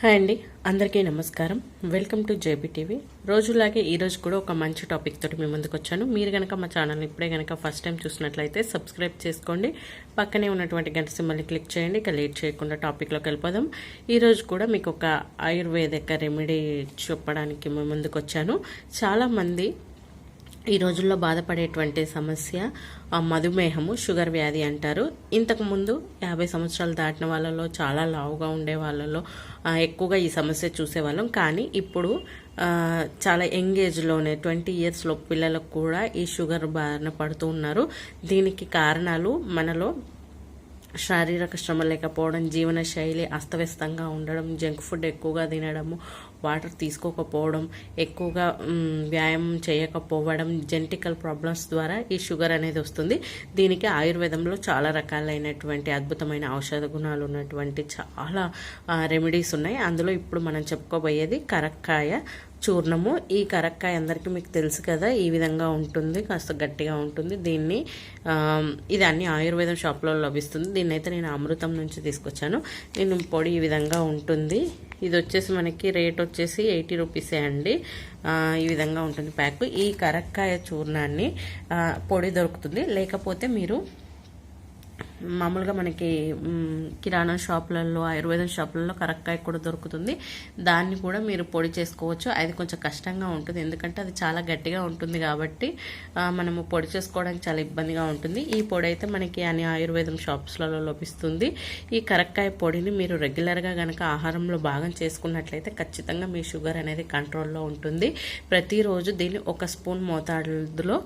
Hi అండి. అందరికీ నమస్కారం. Welcome to JB TV. రోజులాగే ఈరోజు కూడా ఒక మంచి టాపిక్ తోటి మీ ముందుకు వచ్చాను. మీరు కనుక మా ఛానల్ ఇప్పుడే కనుక ఫస్ట్ టైం చూసినట్లయితే సబ్స్క్రైబ్ చేసుకోండి. పక్కనే ఉన్నటువంటి గంట సింబల్ని క్లిక్ చేయండి. ఇక లేట్ చేయకుండా టాపిక్లోకి వెళ్ళిపోదాం. ఈరోజు కూడా మీకు ఒక ఆయుర్వేదిక రెమెడీ చెప్పడానికి మీ ముందుకు వచ్చాను. చాలామంది ఈ రోజుల్లో బాధపడేటువంటి సమస్య మధుమేహము షుగర్ వ్యాధి అంటారు. ఇంతకుముందు యాభై సంవత్సరాలు దాటిన వాళ్ళలో చాలా లావుగా ఉండే వాళ్ళలో ఎక్కువగా ఈ సమస్య చూసేవాళ్ళం. కానీ ఇప్పుడు చాలా యంగ్ ఏజ్లోనే ట్వంటీ ఇయర్స్లో పిల్లలకు కూడా ఈ షుగర్ బారిన పడుతూ ఉన్నారు. దీనికి కారణాలు మనలో శారీరక శ్రమ లేకపోవడం జీవన శైలి అస్తవ్యస్తంగా ఉండడం జంక్ ఫుడ్ ఎక్కువగా తినడము వాటర్ తీసుకోకపోవడం ఎక్కువగా వ్యాయామం చేయకపోవడం జెనటికల్ ప్రాబ్లమ్స్ ద్వారా ఈ షుగర్ అనేది వస్తుంది. దీనికి ఆయుర్వేదంలో చాలా రకాలైనటువంటి అద్భుతమైన ఔషధ గుణాలు ఉన్నటువంటి చాలా రెమెడీస్ ఉన్నాయి. అందులో ఇప్పుడు మనం చెప్పుకోబోయేది కరక్కాయ చూర్ణము. ఈ కరక్కాయ అందరికీ మీకు తెలుసు కదా ఈ విధంగా ఉంటుంది కాస్త గట్టిగా ఉంటుంది. దీన్ని ఇది అన్ని ఆయుర్వేదం షాప్లో లభిస్తుంది. దీన్ని అయితే నేను అమృతం నుంచి తీసుకొచ్చాను. నేను పొడి ఈ విధంగా ఉంటుంది. ఇది వచ్చేసి మనకి రేట్ వచ్చేసి ఎయిటీ రూపీసే అండి. ఈ విధంగా ఉంటుంది ప్యాక్. ఈ కరక్కాయ చూర్ణాన్ని పొడి దొరుకుతుంది. లేకపోతే మీరు మామూలుగా మనకి కిరాణా షాపులలో ఆయుర్వేదం షాపులలో కరక్కాయ కూడా దొరుకుతుంది. దాన్ని కూడా మీరు పొడి చేసుకోవచ్చు. అది కొంచెం కష్టంగా ఉంటుంది. ఎందుకంటే అది చాలా గట్టిగా ఉంటుంది కాబట్టి మనము పొడి చేసుకోవడానికి చాలా ఇబ్బందిగా ఉంటుంది. ఈ పొడి అయితే మనకి అన్ని ఆయుర్వేదం షాప్స్లలో లభిస్తుంది. ఈ కరక్కాయ పొడిని మీరు రెగ్యులర్గా కనుక ఆహారంలో భాగం చేసుకున్నట్లయితే ఖచ్చితంగా మీ షుగర్ అనేది కంట్రోల్లో ఉంటుంది. ప్రతిరోజు దీన్ని ఒక స్పూన్ మోతాదులో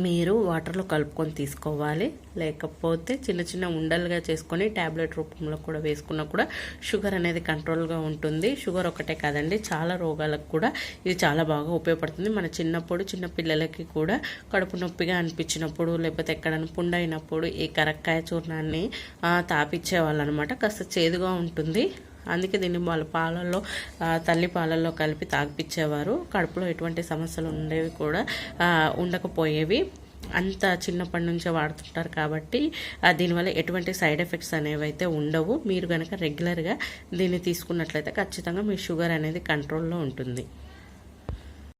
మీరు వాటర్లో కలుపుకొని తీసుకోవాలి. లేకపోతే చిన్న చిన్న ఉండలుగా చేసుకొని ట్యాబ్లెట్ రూపంలో కూడా వేసుకున్నా కూడా షుగర్ అనేది కంట్రోల్గా ఉంటుంది. షుగర్ ఒకటే కాదండి చాలా రోగాలకు కూడా ఇది చాలా బాగా ఉపయోగపడుతుంది. మన చిన్నప్పుడు చిన్న పిల్లలకి కూడా కడుపు నొప్పిగా అనిపించినప్పుడు లేకపోతే ఎక్కడైనా పుండైనప్పుడు ఈ కరక్కాయ చూర్ణాన్ని ఆ, తాపిచ్చేవాళ్ళు అనమాట కాస్త చేదుగా ఉంటుంది. అందుకే దీన్ని వాళ్ళ పాలల్లో తల్లి పాలల్లో కలిపి తాగిపించేవారు కడుపులో ఎటువంటి సమస్యలు ఉండేవి కూడా ఉండకపోయేవి. అంత చిన్నప్పటి నుంచే వాడుతుంటారు కాబట్టి దీనివల్ల ఎటువంటి సైడ్ ఎఫెక్ట్స్ అనేవి అయితే ఉండవు. మీరు కనుక రెగ్యులర్గా దీన్ని తీసుకున్నట్లయితే ఖచ్చితంగా మీ షుగర్ అనేది కంట్రోల్లో ఉంటుంది.